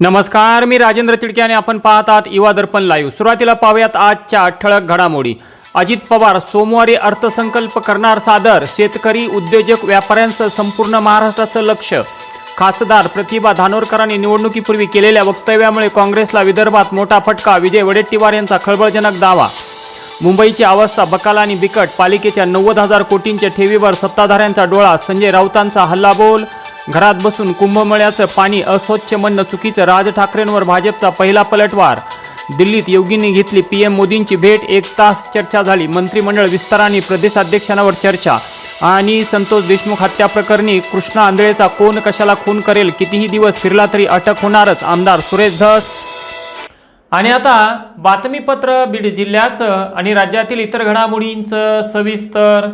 नमस्कार मी राजेंद्र तिडके आणि आपण पाहत आहात युवा दर्पण लाईव्ह सुरुवातीला पाहूयात आजच्या ठळक घडामोडी. अजित पवार सोमवारी अर्थसंकल्प करणार सादर शेतकरी उद्योजक व्यापाऱ्यांसह संपूर्ण महाराष्ट्राचं लक्ष. खासदार प्रतिभा धानोरकरांनी निवडणुकीपूर्वी केलेल्या वक्तव्यामुळे काँग्रेसला विदर्भात मोठा फटका विजय वडेट्टीवार यांचा खळबळजनक दावा. मुंबईची अवस्था बकाल आणि बिकट पालिकेच्या नव्वद हजार कोटींच्या ठेवीवर सत्ताधाऱ्यांचा डोळा संजय राऊतांचा हल्लाबोल घरात बसून कुंभमेळ्याचं पाणी अस्वच्छ म्हणणं चुकीचं राज ठाकरेंवर भाजपचा पहिला पलटवार. दिल्लीत योगींनी घेतली पीएम मोदींची भेट एक तास चर्चा झाली. मंत्रिमंडळ विस्ताराने प्रदेशाध्यक्षांवर चर्चा. आणि संतोष देशमुख हत्या प्रकरणी कृष्णा आंधळेचा कोण कशाला खून करेल? कितीही दिवस फिरला तरी अटक होणारच आमदार सुरेश धस. आणि आता बातमीपत्र बीड जिल्ह्याचं आणि राज्यातील इतर घडामोडींचं सविस्तर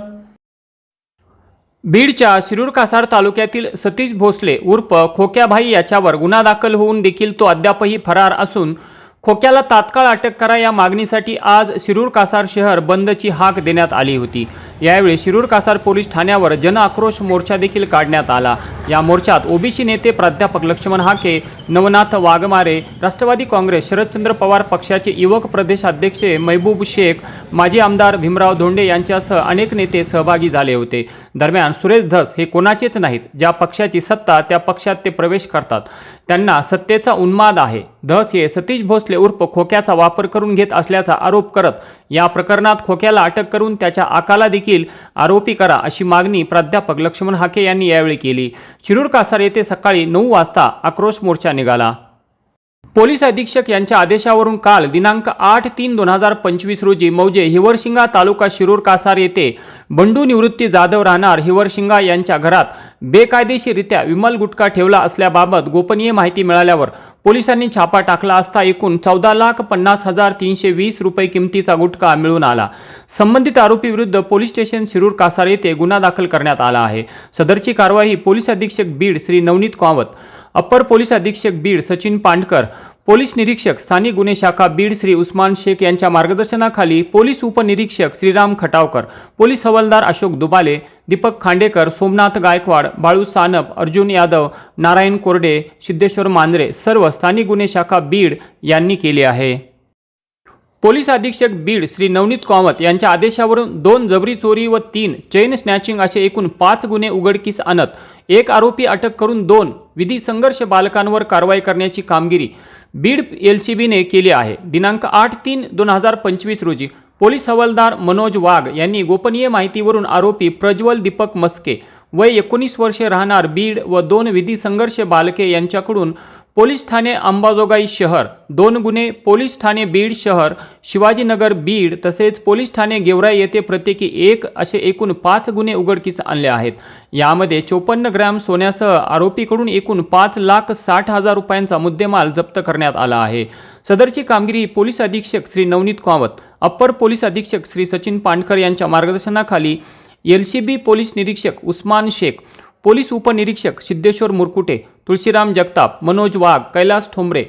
बीडच्या शिरूर कासार तालुक्यातील सतीश भोसले उर्फ खोक्याभाई याच्यावर गुन्हा दाखल होऊन देखील तो अद्यापही फरार असून खोक्याला तात्काळ अटक करा या मागणीसाठी आज शिरूर कासार शहर बंदची हाक देण्यात आली होती. यावेळी शिरूर कासार पोलीस ठाण्यावर जन आक्रोश मोर्चा देखील काढण्यात आला. या मोर्चात ओबीसी नेते प्राध्यापक लक्ष्मण हाके नवनाथ वाघमारे राष्ट्रवादी काँग्रेस शरदचंद्र पवार पक्षाचे युवक प्रदेशाध्यक्ष महबूब शेख माजी आमदार भीमराव धोंडे यांच्यासह अनेक नेते सहभागी झाले होते. दरम्यान सुरेश धस हे कोणाचेच नाहीत ज्या पक्षाची सत्ता त्या पक्षात ते प्रवेश करतात. त्यांना सत्तेचा उन्माद आहे. धस हे सतीश भोसले उर्फ खोक्याचा वापर करून घेत असल्याचा आरोप करत या प्रकरणात खोक्याला अटक करून त्याच्या आकाला देखील आरोपी करा अशी मागणी प्राध्यापक लक्ष्मण हाके यांनी यावेळी केली. शिरूर कासार येथे सकाळी नऊ वाजता आक्रोश मोर्चा निघाला. पोलीस अधीक्षक यांच्या आदेशावरून काल दिनांक आठ तीन दोन हजार पंचवीस रोजी मौजे हिवरशिंगा तालुका शिरूर कासार येथे बंडू निवृत्ती जाधव राहणार हिवरशिंगा यांच्या घरात बेकायदेशीरित्या विमल गुटखा ठेवला असल्याबाबत गोपनीय माहिती मिळाल्यावर पोलिसांनी छापा टाकला असता एकूण चौदा लाख पन्नास हजार तीनशे वीस रुपये किमतीचा गुटखा मिळून आला. संबंधित आरोपी विरुद्ध पोलीस स्टेशन शिरूर कासार येथे गुन्हा दाखल करण्यात आला आहे. सदरची कारवाई पोलीस अधीक्षक बीड श्री नवनीत कावत अप्पर पोलीस अधीक्षक बीड सचिन पांडकर पोलीस निरीक्षक स्थानिक गुन्हे शाखा बीड श्री उस्मान शेख यांच्या मार्गदर्शनाखाली पोलीस उपनिरीक्षक श्रीराम खटावकर पोलीस हवालदार अशोक दुबाले दीपक खांडेकर सोमनाथ गायकवाड बाळू सानप अर्जुन यादव नारायण कोरडे सिद्धेश्वर मांजरे सर्व स्थानिक गुन्हे शाखा बीड यांनी केले आहे. पोलीस अधीक्षक बीड श्री नवनीत कामत यांच्या आदेशावरून दोन जबरी चोरी व तीन चेन स्नॅचिंग असे एकूण पाच गुन्हे उघडकीस आणत एक आरोपी अटक करून दोन विधी संघर्ष बालकांवर कारवाई करण्याची कामगिरी बीड एल सी बीने केली आहे. दिनांक आठ तीन दोन हजार पंचवीस रोजी पोलीस हवालदार मनोज वाघ यांनी गोपनीय माहितीवरून आरोपी प्रज्वल दीपक मस्के वय एकोणीस वर्षे राहणार बीड व दोन विधी संघर्ष बालके यांच्याकडून पोलीस ठाणे अंबाजोगाई शहर दोन गुन्हे पोलीस ठाणे बीड शहर शिवाजीनगर बीड तसेच पोलीस ठाणे गेवराई येथे प्रत्येकी एक असे एकूण पाच गुन्हे उघडकीस आणले आहेत. यामध्ये चोपन्न ग्रॅम सोन्यासह आरोपीकडून एकूण पाच लाख साठ हजार रुपयांचा मुद्देमाल जप्त करण्यात आला आहे. सदरची कामगिरी पोलीस अधीक्षक श्री नवनीत कावत अप्पर पोलीस अधीक्षक श्री सचिन पांडकर यांच्या मार्गदर्शनाखाली एल सी बी पोलीस निरीक्षक उस्मान शेख पोलीस उपनिरीक्षक सिद्धेश्वर मुरकुटे तुळशीराम जगताप मनोज वाघ कैलास ठोंबरे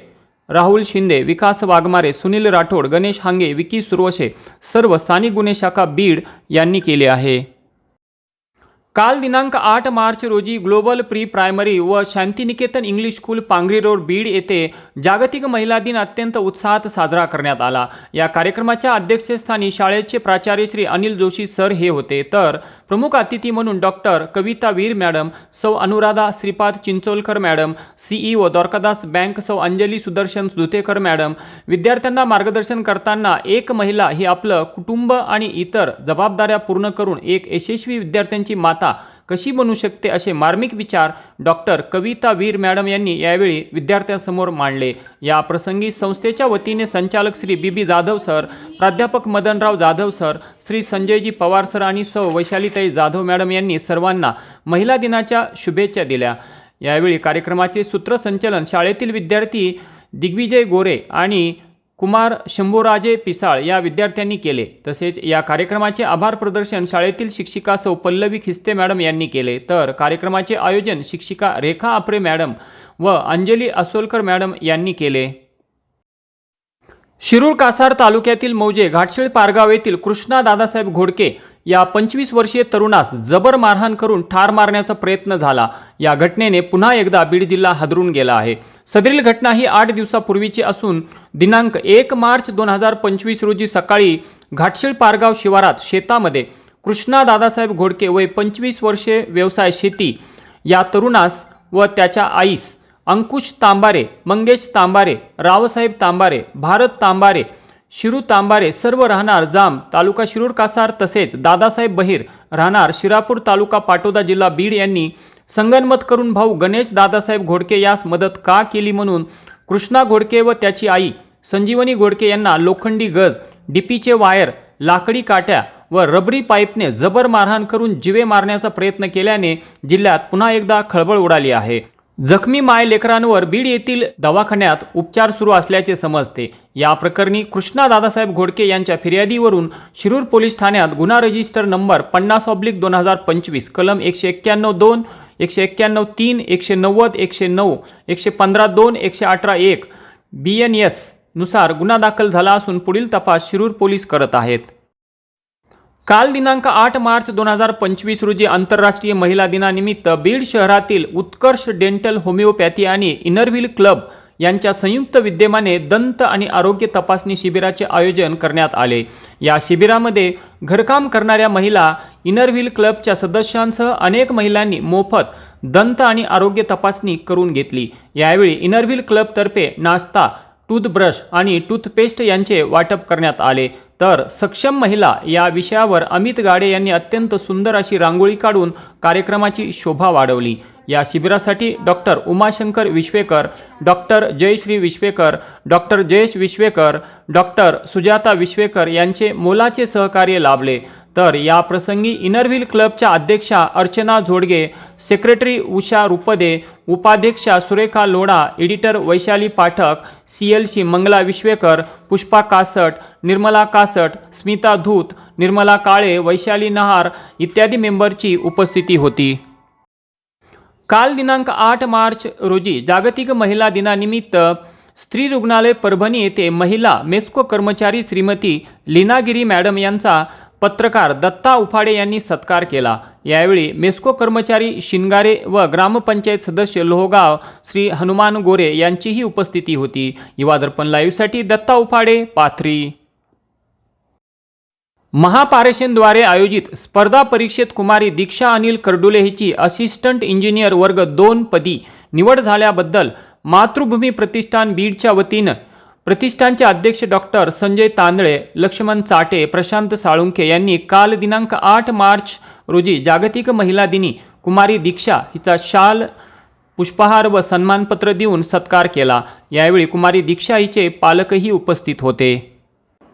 राहुल शिंदे विकास वाघमारे सुनील राठोड गणेश हांगे विकी सुरवशे सर्व स्थानिक गुन्हे शाखा बीड यांनी केले आहे. काल दिनांक आठ मार्च रोजी ग्लोबल प्री प्रायमरी व Shantiniketan English school Pangri road Beed येथे जागतिक महिला दिन अत्यंत उत्साहात साजरा करण्यात आला. या कार्यक्रमाच्या अध्यक्षस्थानी शाळेचे प्राचार्य श्री अनिल जोशी सर हे होते. तर प्रमुख अतिथी म्हणून डॉक्टर कविता वीर मॅडम सौ Anuradha Shripad Chincholkar madam CEO Dwarkadas bank सौ अंजली सुदर्शन दुधेकर मॅडम विद्यार्थ्यांना मार्गदर्शन करताना एक महिला ही आपलं कुटुंब आणि इतर जबाबदाऱ्या पूर्ण करून एक यशस्वी विद्यार्थ्यांची मात कशी बनू शकते असे मार्मिक विचार डॉक्टर कविता वीर मॅडम यांनी यावेळी विद्यार्थ्यांसमोर मांडले. या प्रसंगी संस्थेच्या वतीने संचालक Shri B B Jadhav sir प्राध्यापक मदनराव जाधव सर श्री संजयजी पवार सर आणि सौ वैशालीताई जाधव मॅडम यांनी सर्वांना महिला दिनाच्या शुभेच्छा दिल्या. यावेळी कार्यक्रमाचे सूत्रसंचलन शाळेतील विद्यार्थी दिग्विजय गोरे आणि कुमार शंभूराजे पिसाळ या विद्यार्थ्यांनी केले. तसेच या कार्यक्रमाचे आभार प्रदर्शन शाळेतील शिक्षिका सौ पल्लवी खिस्ते मॅडम यांनी केले. तर कार्यक्रमाचे आयोजन शिक्षिका रेखा आपरे मॅडम व अंजली असोलकर मॅडम यांनी केले. शिरूर कासार तालुक्यातील मौजे घाटशेळ पारगाव येथील कृष्णा दादासाहेब घोडके या पंचवीस वर्षीय तरुणास जबर मारहाण करून ठार मारण्याचा प्रयत्न झाला. या घटनेने पुन्हा एकदा बीड जिल्हा हादरून गेला आहे. सदरील घटना ही आठ दिवसापूर्वीची असून दिनांक एक मार्च दोन हजार पंचवीस रोजी सकाळी घाटशीळ पारगाव शिवारात शेतामध्ये कृष्णा दादासाहेब घोडके वय पंचवीस वर्षे व्यवसाय शेती या तरुणास व त्याच्या आईस अंकुश तांबारे मंगेश तांबारे रावसाहेब तांबारे भारत तांबारे शिरू तांबारे सर्व राहणार जाम तालुका शिरूर कासार तसेच दादासाहेब बहिर राहणार शिरापूर तालुका पाटोदा जिल्हा बीड यांनी संगनमत करून भाऊ गणेश दादासाहेब घोडके यास मदत का केली म्हणून कृष्णा घोडके व त्याची आई संजीवनी घोडके यांना लोखंडी गज डीपीचे वायर लाकडी काट्या व रबरी पाईपने जबर मारहाण करून जिवे मारण्याचा प्रयत्न केल्याने जिल्ह्यात पुन्हा एकदा खळबळ उडाली आहे. जखमी माय लेकरांवर बीड येथील दवाखान्यात उपचार सुरू असल्याचे समजते. या प्रकरणी कृष्णा दादासाहेब घोडके यांच्या फिर्यादीवरून शिरूर पोलीस ठाण्यात गुन्हा रजिस्टर नंबर पन्नास ऑब्लिक दोन हजार पंचवीस कलम एकशे एक्क्याण्णव दोन एकशे एक्क्याण्णव तीन एकशे नव्वद एकशे नऊ एकशे पंधरा दोन एकशे अठरा एक बी एन एसनुसार गुन्हा दाखल झाला असून पुढील तपास शिरूर पोलीस करत आहेत. काल दिनांक आठ मार्च दोन हजार पंचवीस रोजी आंतरराष्ट्रीय महिला दिनानिमित्त बीड शहरातील उत्कर्ष डेंटल होमिओपॅथी आणि इनरव्हील क्लब यांच्या संयुक्त विद्यमाने दंत आणि आरोग्य तपासणी शिबिराचे आयोजन करण्यात आले. या शिबिरामध्ये घरकाम करणाऱ्या महिला इनरव्हील क्लबच्या सदस्यांसह अनेक महिलांनी मोफत दंत आणि आरोग्य तपासणी करून घेतली. यावेळी इनरव्हील क्लबतर्फे नाश्ता टूथब्रश आणि टूथपेस्ट यांचे वाटप करण्यात आले. तर सक्षम महिला या विषयावर अमित गाडे यांनी अत्यंत सुंदर अशी रांगोळी काढून कार्यक्रमाची शोभा वाढवली. या शिबिरासाठी doctor Umashankar Vishwekar doctor Jayashree Vishwekar doctor Jayesh Vishwekar doctor Sujata Vishwekar यांचे मोलाचे सहकार्य लाभले. तर या प्रसंगी इनरव्हील क्लबच्या अध्यक्षा अर्चना झोडगे सेक्रेटरी उषा रुपदे उपाध्यक्षा Surekha Lodha editor Vaishali Pathak C L C Mangala Vishwekar Pushpa Kasat Nirmala Kasat Smita Dhoot Nirmala Kale Vaishali Nahar इत्यादी मेंबरची उपस्थिती होती. काल दिनांक आठ मार्च रोजी जागतिक महिला दिनानिमित्त स्त्री रुग्णालय परभणी येथे महिला मेस्को कर्मचारी श्रीमती लीनागिरी मॅडम यांचा पत्रकार दत्ता उफाडे यांनी सत्कार केला. यावेळी मेस्को कर्मचारी शिंगारे व ग्रामपंचायत सदस्य लोहगाव श्री हनुमान गोरे यांचीही उपस्थिती होती. युवा दर्पण लाईव्हसाठी दत्ता उफाडे पाथरी. महापारेषणद्वारे आयोजित स्पर्धा परीक्षेत कुमारी दीक्षा अनिल कर्डुले हिची असिस्टंट इंजिनियर वर्ग दोन पदी निवड झाल्याबद्दल मातृभूमी प्रतिष्ठान बीडच्या वतीनं प्रतिष्ठानचे अध्यक्ष डॉक्टर संजय तांदळे लक्ष्मण चाटे प्रशांत साळुंखे यांनी काल दिनांक आठ मार्च रोजी जागतिक महिला दिनी कुमारी दीक्षा हिचा शाल पुष्पहार व सन्मानपत्र देऊन सत्कार केला. यावेळी कुमारी दीक्षा हिचे पालकही उपस्थित होते.